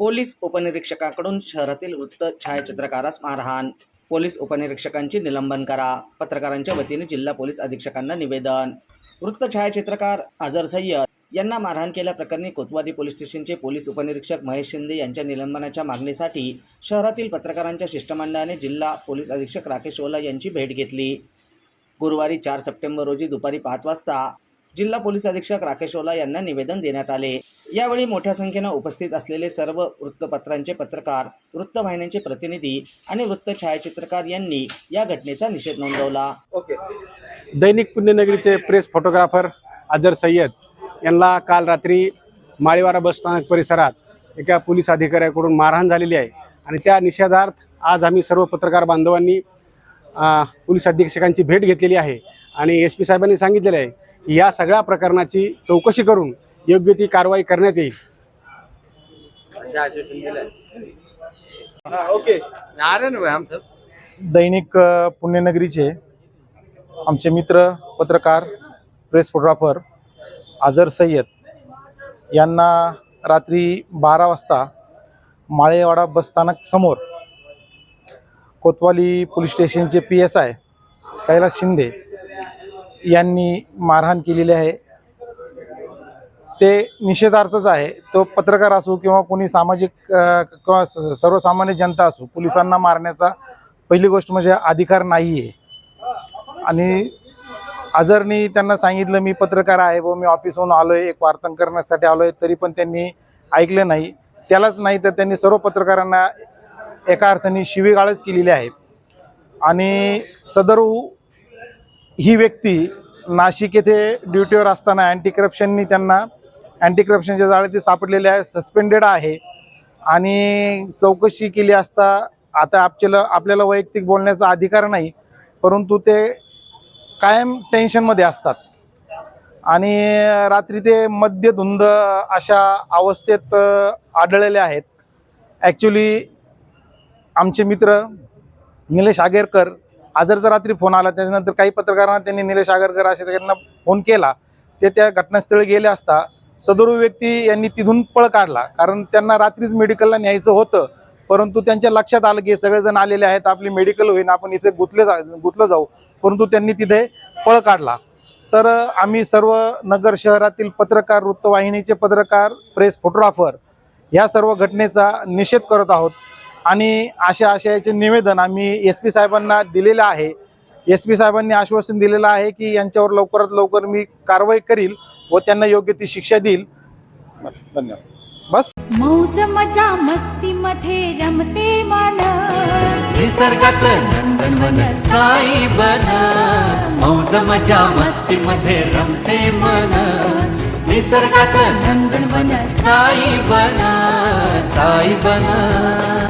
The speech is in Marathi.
पोलीस उपनिरीक्षकाकडून शहरातील वृत्त छायाचित्रकारास मारहाण पोलीस उपनिरीक्षकांची निलंबन करा. पत्रकारांच्या वतीने जिल्हा पोलीस अधीक्षकांना निवेदन. वृत्त छायाचित्रकार अजर सय्यद यांना मारहाण केल्याप्रकरणी कोतवाली पोलीस स्टेशनचे पोलीस उपनिरीक्षक महेश शिंदे यांच्या निलंबनाच्या मागणीसाठी शहरातील पत्रकारांच्या शिष्टमंडळाने जिल्हा पोलीस अधीक्षक राकेश ओला यांची भेट घेतली. गुरुवारी चार सप्टेंबर रोजी दुपारी पाच वाजता जिल्हा पोलीस अधीक्षक राकेश ओला यांना निवेदन देण्यात आले. यावेळी मोठ्या संख्येनं उपस्थित असलेले सर्व वृत्तपत्रांचे पत्रकार वृत्तवाहिन्यांचे प्रतिनिधी आणि वृत्त छायाचित्रकार यांनी या घटनेचा निषेध नोंदवला. ओके. दैनिक पुण्यनगरीचे प्रेस फोटोग्राफर अजर सय्यद यांना काल रात्री माळीवाडा बसस्थानक परिसरात एका पोलीस अधिकाऱ्याकडून मारहाण झालेली आहे आणि त्या निषेधार्थ आज आम्ही सर्व पत्रकार बांधवांनी पोलीस अधीक्षकांची भेट घेतलेली आहे आणि एस पी साहेबांनी सांगितलेलं आहे या सगळ्या प्रकरणाची चौकशी करून योग्य ती कारवाई करण्यात येईल. दैनिक पुण्यनगरीचे आमचे मित्र पत्रकार प्रेस फोटोग्राफर आझर सय्यद यांना रात्री बारा वाजता माळेवाडा बसस्थानक समोर कोतवाली पोलीस स्टेशनचे P S I Kailas Shinde यांनी मारहाण केलेली आहे. ते निषेधार्थच आहे. तो पत्रकार असो किंवा कोणी सामाजिक किंवा स- सर्वसामान्य जनता असो पोलिसांना मारण्याचा पहिली गोष्ट म्हणजे अधिकार नाही आहे आणि अजरनी त्यांना सांगितलं मी पत्रकार आहे व मी ऑफिसहून आलो आहे एक वार्तन करण्यासाठी आलो आहे तरी पण त्यांनी ऐकलं नाही. त्यालाच नाही तर त्यांनी सर्व पत्रकारांना एका अर्थाने शिवीगाळच केलेली आहे. आणि सदर ही व्यक्ती नाशिक येथे ड्युटीवर असताना अँटी करप्शननी त्यांना अँटी करप्शनच्या जाळे ते सापडलेले आहे सस्पेंडेड आहे. आणि चौकशी केली असता आता आपल्याला आपल्याला वैयक्तिक बोलण्याचा अधिकार नाही परंतु ते कायम टेन्शनमध्ये असतात. आणि रात्री ते मद्यधुंद अशा अवस्थेत आढळलेले आहेत. ॲक्च्युली आमचे मित्र निलेश आगेरकर आजरचा रात्री फोन आला त्याच्यानंतर काही पत्रकारांना त्यांनी निलेश आगरकर असे त्यांना फोन केला. ते त्या घटनास्थळी गेले असता सदरू व्यक्ती यांनी तिथून पळ काढला. कारण त्यांना रात्रीच मेडिकलला न्यायचं होतं. परंतु त्यांच्या लक्षात आलं की सगळेजण आलेले आहेत आपली मेडिकल होईन आपण इथे गुंतले जा गुतलं जाऊ. परंतु त्यांनी तिथे पळ काढला. तर आम्ही सर्व नगर शहरातील पत्रकार वृत्तवाहिनीचे पत्रकार प्रेस फोटोग्राफर या सर्व घटनेचा निषेध करत आहोत. आणि अशा आशयाचे निवेदन आम्ही एस पी साहेबांना दिलेलं आहे. एस पी साहेबांनी आश्वासन दिलेलं आहे की यांच्यावर लवकरात लवकर मी कारवाई करील व त्यांना योग्य ती शिक्षा देईल. बस धन्यवाद. बस. मौज मजा मस्ती मध्ये रमते मन. निसर्गात नंदनवन साई बन. मौज मजा मस्ती मध्ये रमते मन. निसर्गात नंदनवन साई बन. साई बन.